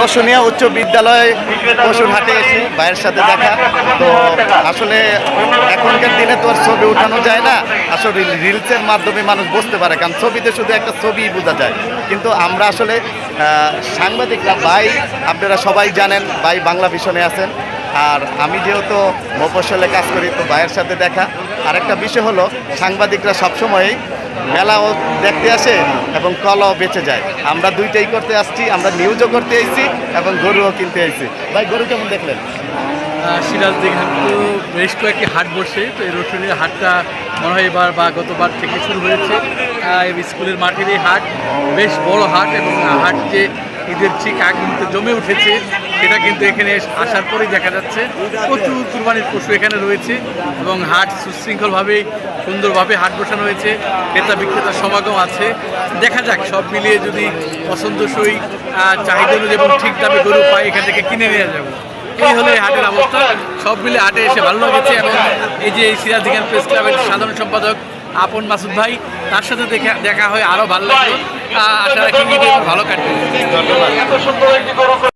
রসুনিয়া উচ্চ বিদ্যালয় পশুর হাটে এসে ভাইয়ের সাথে দেখা। তো আসলে এখনকার দিনে তো আর ছবি উঠানো যায় না। আসলে রিলসের মাধ্যমে মানুষ বুঝতে পারে, কারণ ছবিতে শুধু একটা ছবি বোঝা যায়। কিন্তু আমরা আসলে সাংবাদিকরা, ভাই, আপনারা সবাই জানেন, ভাই বাংলা ভীষণে আছেন। আর আমি যেহেতু মফসলে কাজ করি, তো ভাইয়ের সাথে দেখা। আর একটা বিষয় হলো, সাংবাদিকরা সবসময়ই মেলাও দেখতে আসে এবং কলাও বেঁচে যায়। আমরা দুইটাই করতে আসছি, আমরা নিউজও করতে আইছি এবং গরুও কিনতে আইছি ভাই, গরু কেমন দেখলেন? সিরাজ দিঘাট তো বেশ কয়েকটি হাট বসে, তো এই রসুনের হাটটা মনে হয় এবার বা গতবার থেকে শুরু হয়েছে। স্কুলের মাঠের এই হাট বেশ বড় হাট এবং হাট যে ঈদের ঠিক আগ মুহূর্তে জমে উঠেছে সেটা কিন্তু এখানে আসার পরেই দেখা যাচ্ছে, প্রচুর কুরবানির পশু এখানে রয়েছে এবং হাট সুশৃঙ্খলভাবে সুন্দরভাবে হাট বসানো হয়েছে, ক্রেতা বিক্রেতার সমাগম আছে। দেখা যাক, সব মিলিয়ে যদি পছন্দসই চাহিদা অনুযায়ী এবং ঠিক গরু পাই এখান থেকে কিনে নিয়ে যাব। এই হলো এই হাটের অবস্থা। সব মিলে হাটে এসে ভালো লেগেছে এবং এই যে এই সিরাজ দিঘান প্রেস ক্লাবের সাধারণ সম্পাদক আপন মাসুদ ভাই, তার সাথে দেখা দেখা হয় আরও ভালো লাগল। আশা রাখি ভালো কাটবে। ধন্যবাদ।